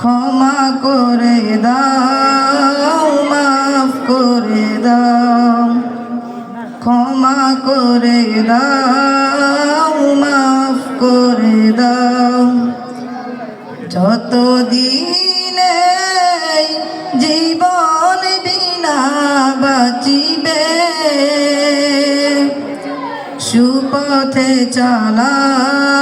ক্ষমা করে দাও, মাফ করে দাও। ক্ষমা করে দাও, মাফ করে দাও। যত দিনে জীবন বিনা বাঁচিবে, সুপথে চালাও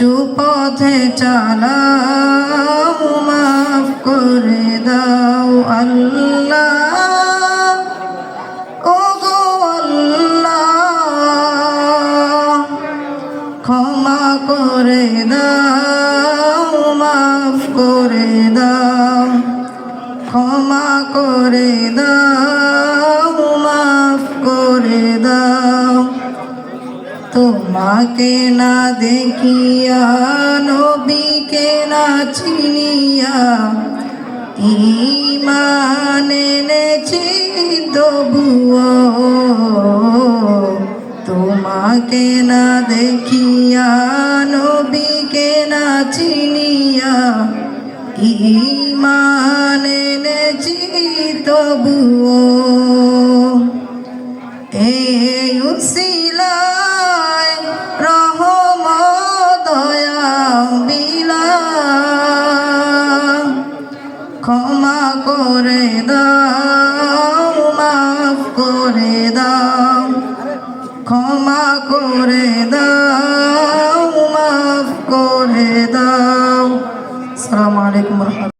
সুপথে চালাও, মাফ করে দাও আল্লাহ। ও গো আল্লাহ, ক্ষমা করে দাও, মাফ করে দাও, ক্ষমা করে দাও। তোমাকে না দেখিয়া, নবীকে না চিনিয়া ইমান এনেছি তবুও। তোমাকে না দেখিয়া, নবীকে না চিনিয়া ইমান এনেছি তবুও। এই উসিলায় দাও মাফ করে দাও ক্ষমা করে দাও মাফ করে দাও। আসসালামু আলাইকুম